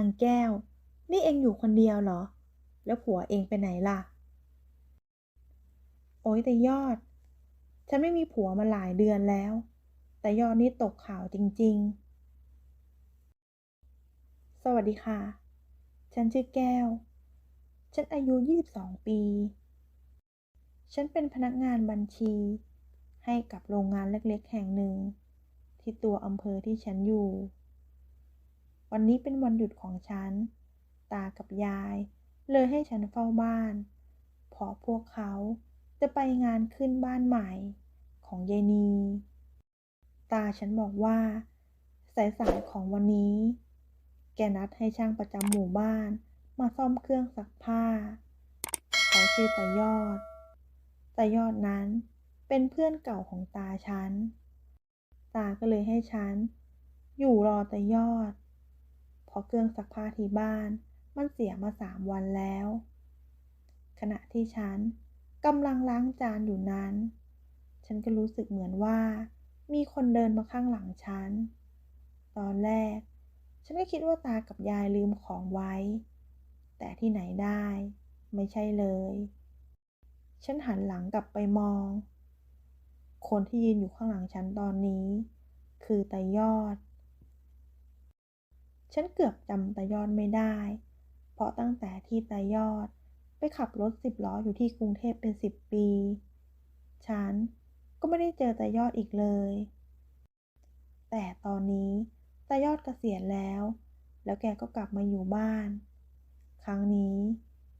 นางแก้ว นี่เองอยู่คนเดียวเหรอ แล้วผัวเองไปไหนล่ะ โอ๊ยแต่ยอด ฉันไม่มีผัวมาหลายเดือนแล้ว แต่ยอดนี่ตกข่าวจริง ๆ สวัสดีค่ะ ฉันชื่อแก้ว ฉันอายุ 22 ปี ฉันเป็นพนักงานบัญชี ให้กับโรงงานเล็กๆ แห่งหนึ่ง ที่ตัวอำเภอที่ฉันอยู่ วันนี้เป็นวันหยุดของฉัน ตากับยาย เลยให้ฉันเฝ้าบ้านพราะพวกเขาจะไปงานขึ้นบ้านใหม่ ของยายนี ตาฉันบอกว่า สายๆของวันนี้ แกนัดให้ช่างประจำหมู่บ้าน มาซ่อมเครื่องซักผ้า เขาชื่อตายอดตายอดนั้นเป็นเพื่อนเก่าของตาฉัน ตาก็เลยให้ฉัน อยู่รอตายอด เพราะเครื่องซักผ้าที่บ้าน มันเสียมาสามวันแล้ว ขณะที่ฉันกำลังล้างจานอยู่นั้น ฉันก็รู้สึกเหมือนว่า มีคนเดินมาข้างหลังฉัน ตอนแรก ฉันก็คิดว่าตากับยายลืมของไว้ แต่ที่ไหนได้ ไม่ใช่เลย ฉันหันหลังกลับไปมอง คนที่ยืนอยู่ข้างหลังฉันตอนนี้ คือตายอด ฉันเกือบจำตายอดไม่ได้ เพราะตั้งแต่ที่ตายอด ไปขับรถสิบล้ออยู่ที่กรุงเทพเป็นสิบปี ฉันก็ไม่ได้เจอตายอดอีกเลย แต่ตอนนี้ตายอดเกษียณแล้ว แล้วแกก็กลับมาอยู่บ้าน ครั้งนี้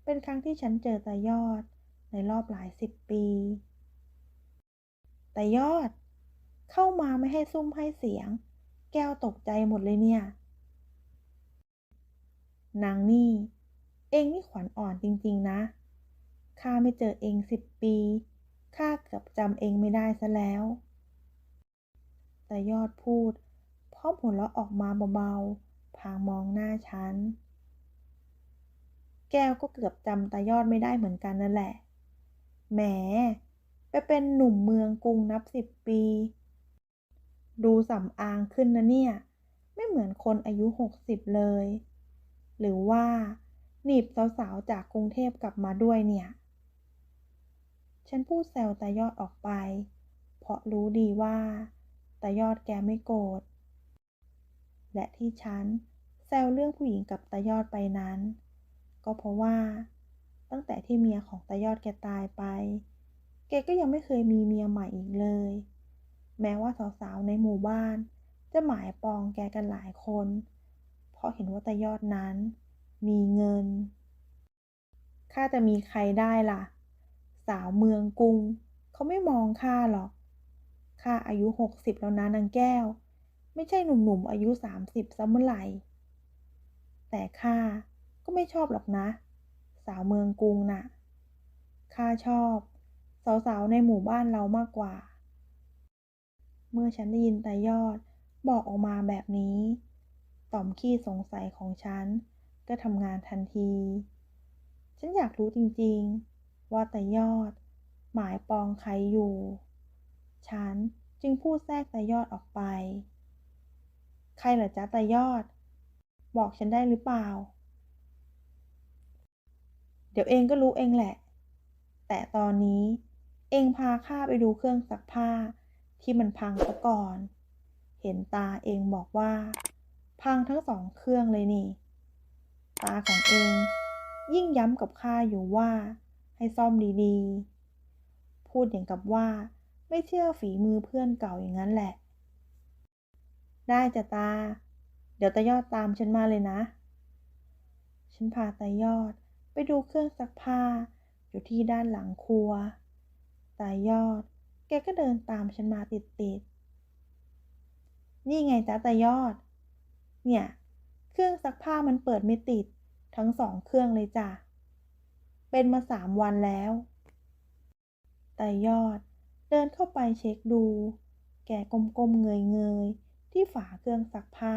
เป็นครั้งที่ฉันเจอตายอดในรอบหลายสิบปีตายอด เข้ามาไม่ให้ซุ่มให้เสียง แก้วตกใจหมดเลยเนี่ย นางนี่ เองนี่ขวัญอ่อนจริง ๆ นะ ข้าไม่เจอเองสิบปี ข้าเกือบจำเองไม่ได้ซะแล้ว แต่ยอดพูดพร้อมหัวเราะออกมาเบาๆ พางมองหน้าฉัน แก้วก็เกือบจำตายอดไม่ได้เหมือนกันนั่นแหละ แหม ไปเป็นหนุ่มเมืองกรุงนับสิบปี ดูสำอางขึ้นนะเนี่ย ไม่เหมือนคนอายุหกสิบเลย หรือว่าหนีบสาวๆจากกรุงเทพกลับมาด้วยเนี่ย ฉันพูดแซวตายอดออกไป เพราะรู้ดีว่าตายอดแกไม่โกรธ และที่ฉันแซวเรื่องผู้หญิงกับตายอดไปนั้น ก็เพราะว่า ตั้งแต่ที่เมียของตายอดแกตายไป แกก็ยังไม่เคยมีเมียใหม่อีกเลย แม้ว่าสาวๆในหมู่บ้าน จะหมายปองแกกันหลายคน เพราะเห็นว่าตายอดนั้น มีเงิน ข้าจะมีใครได้ล่ะ สาวเมืองกรุง เขาไม่มองข้าหรอก ข้าอายุหกสิบแล้วนะนางแก้ว ไม่ใช่หนุ่มๆอายุสามสิบซะเมื่อไหร่ แต่ข้าก็ไม่ชอบหรอกนะ สาวเมืองกรุงน่ะ ข้าชอบ สาวๆในหมู่บ้านเรามากกว่า เมื่อฉันได้ยินตายอดบอกออกมาแบบนี้ ต่อมขี้สงสัยของฉัน ก็ทำงานทันที ฉันอยากรู้จริงๆ ว่าแตายอด หมายปองใครอยู่ ฉันจึงพูดแทรกแตายอดออกไป ใครเหรอจ๊ะแตายอด บอกฉันได้หรือเปล่า เดี๋ยวเองก็รู้เองแหละ แต่ตอนนี้เองพาข้าไปดูเครื่องซักผ้าที่มันพังซะก่อน เห็นตาเองบอกว่า พังทั้งสองเครื่องเลยนี่ ตาของเอง ยิ่งย้ำกับข้าอยู่ว่า ให้ซ่อมดีๆ พูดอย่างกับว่า ไม่เชื่อฝีมือเพื่อนเก่าอย่างนั้นแหละ ได้จ้ะตา เดี๋ยวตายอดตามฉันมาเลยนะ ฉันพาตายอดไปดูเครื่องซักผ้า อยู่ที่ด้านหลังครัว ตายอด แกก็เดินตามฉันมาติดๆ นี่ไงจ๊ะตายอด เนี่ย เครื่องซักผ้ามันเปิดไม่ติด ทั้งสองเครื่องเลยจ้ะ เป็นมาสามวันแล้ว แตายอดเดินเข้าไปเช็คดู แกก้มๆเงยๆ ที่ฝาเครื่องซักผ้า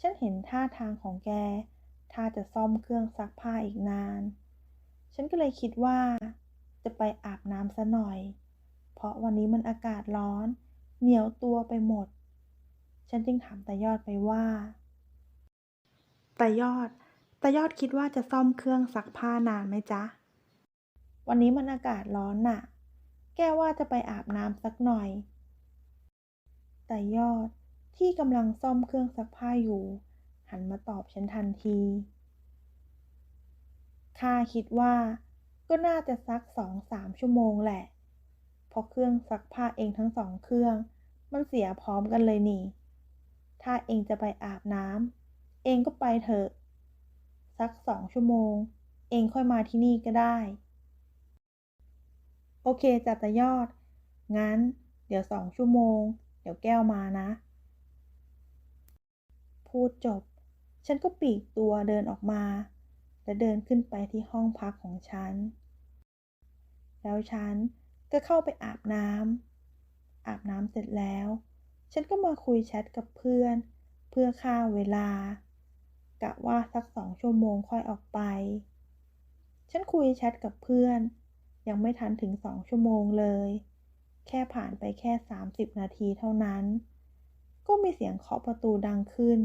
ฉันเห็นท่าทางของแกถ้าจะซ่อมเครื่องซักผ้าอีกนาน ฉันก็เลยคิดว่า จะไปอาบน้ำซะหน่อย เพราะวันนี้มันอากาศร้อน เหนียวตัวไปหมด ฉันจึงถามตายอดไปว่าแต่ยอดแต่ยอดคิดว่าจะซ่อมเครื่องซักผ้านานไหมจ๊ะ วันนี้มันอากาศร้อนน่ะ แกว่าจะไปอาบน้ำสักหน่อยแต่ยอดที่กำลังซ่อมเครื่องซักผ้าอยู่ หันมาตอบฉันทันที ข้าคิดว่าก็น่าจะสักสองสามชั่วโมงแหละ เพราะเครื่องซักผ้าเองทั้งสองเครื่อง มันเสียพร้อมกันเลยนี่ ถ้าเองจะไปอาบน้ำเองก็ไปเถอะ สักสองชั่วโมง เองค่อยมาที่นี่ก็ได้ โอเคจัตยอด งั้น เดี๋ยวสองชั่วโมง เดี๋ยวแก้วมานะ พูดจบ ฉันก็ปีกตัวเดินออกมา และเดินขึ้นไปที่ห้องพักของฉัน แล้วฉันก็เข้าไปอาบน้ำอาบน้ำเสร็จแล้ว ฉันก็มาคุยแชทกับเพื่อน เพื่อฆ่าเวลากะว่าสักสองชั่วโมงค่อยออกไป ฉันคุยแชทกับเพื่อน ยังไม่ทันถึงสองชั่วโมงเลย แค่ผ่านไปแค่ 30 นาทีเท่านั้น ก็มีเสียงเคาะประตูดังขึ้น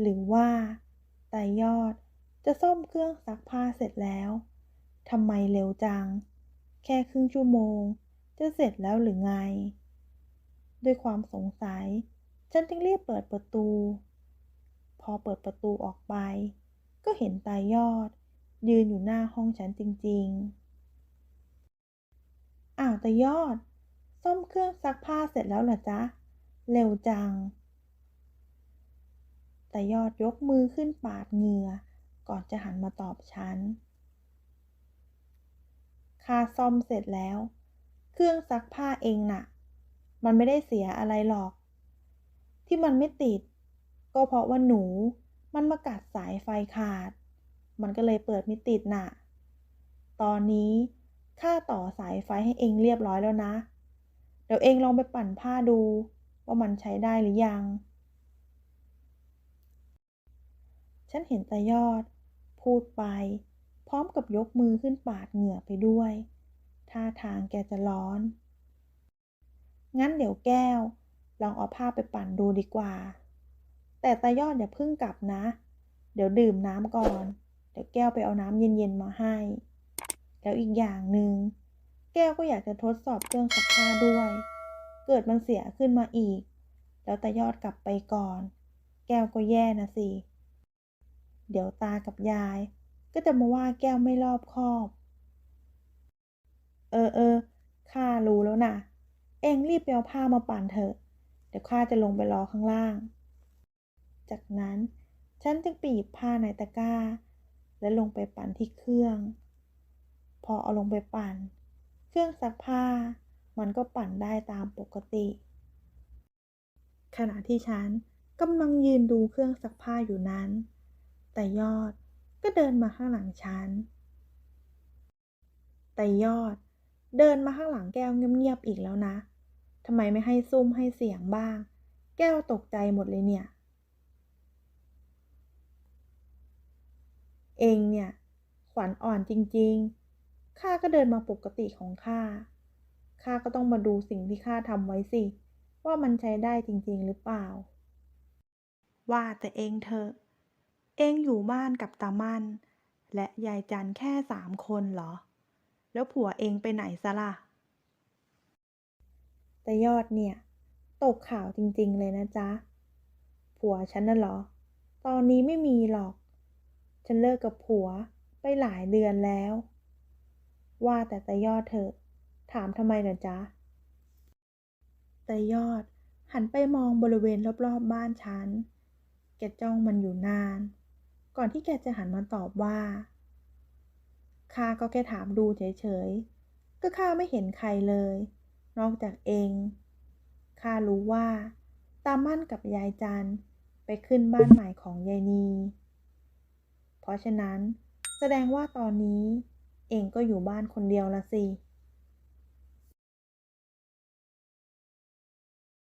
หรือว่าไตายอดจะซ่อมเครื่องซักผ้าเสร็จแล้วทำไมเร็วจัง แค่ครึ่งชั่วโมง จะเสร็จแล้วหรือไง ด้วยความสงสัย ฉันจึงรีบเปิดประตู พอเปิดประตูออกไป ก็เห็นตายอด ยืนอยู่หน้าห้องฉันจริง ๆ อ้าวตายอด ซ่อมเครื่องซักผ้าเสร็จแล้วเหรอจ๊ะ เร็วจังต่ยอดยกมือขึ้นปาดเหงื่อ ก่อนจะหันมาตอบฉันค่าซ่อมเสร็จแล้ว เครื่องซักผ้าเองน่ะ มันไม่ได้เสียอะไรหรอก ที่มันไม่ติด ก็เพราะว่าหนูมันมากัดสายไฟขาด มันก็เลยเปิดไม่ติดน่ะ ตอนนี้ข้าต่อสายไฟให้เองเรียบร้อยแล้วนะ เดี๋ยวเองลองไปปั่นผ้าดู ว่ามันใช้ได้หรือยัง ฉันเห็นตายอด พูดไป พร้อมกับยกมือขึ้นปาดเหงื่อไปด้วย ท่าทางแกจะร้อน งั้นเดี๋ยวแก้ว ลองเอาผ้าไปปั่นดูดีกว่า แต่ตายอดอย่าเพิ่งกลับนะ เดี๋ยวดื่มน้ำก่อน เดี๋ยวแก้วไปเอาน้ำเย็นๆมาให้ แล้วอีกอย่างหนึง่งแก้วก็อยากจะทดสอบเครื่องซักผ้าด้วย เกิดมันเสียขึ้นมาอีก แล้วตายอดกลับไปก่อน แก้วก็แย่นะสิ เดี๋ยวตากับยาย ก็จะมาว่าแก้วไม่รอบคอบ เออเออ เองรีบไปเอาผ้ามาปั่นเถอะ เดี๋ยวข้าจะลงไปรอข้างล่าง จากนั้นฉันจึงปหยิบผ้าในตะกร้า และลงไปปั่นที่เครื่อง พอเอาลงไปปั่น เครื่องซักผ้า มันก็ปั่นได้ตามปกติ ขณะที่ฉันกำลังยืนดูเครื่องซักผ้าอยู่นั้น แต่ยอดก็เดินมาข้างหลังฉัน แต่ยอดเดินมาข้างหลังแก้วเงียบๆอีกแล้วนะำไมไม่ให้ซุ่มให้เสียงบ้าง แก้วตกใจหมดเลยเนี่ย เองเนี่ย ขวัญอ่อนจริงๆ ข้าก็เดินมาปกติของข้า ข้าก็ต้องมาดูสิ่งที่ข้าทำไว้สิ ว่ามันใช้ได้จริงๆหรือเปล่า ว่าแต่เองเถอะ เองอยู่บ้านกับตามันและยายจันแค่สามคนเหรอ แล้วผัวเองไปไหนซะล่ะ แต่ยอดเนี่ย ตกข่าวจริง ๆ เลยนะจ๊ะ ผัวฉันน่ะเหรอ ตอนนี้ไม่มีหรอก ฉันเลิกกับผัวไปหลายเดือนแล้ว ว่าแต่แต่ยอดเถอะ ถามทำไมเหรอจ๊ะ แต่ยอดหันไปมองบริเวณรอบๆบบ้านฉัน แกจ้องมันอยู่นาน ก่อนที่แกจะหันมาตอบว่าข้าก็แค่ถามดูเฉยๆ ก็ข้าไม่เห็นใครเลย นอกจากเองข้ารู้ว่า ตามั่นกับยายจันไปขึ้นบ้านใหม่ของยายนี เพราะฉะนั้นแสดงว่าตอนนี้เองก็อยู่บ้านคนเดียวละสิ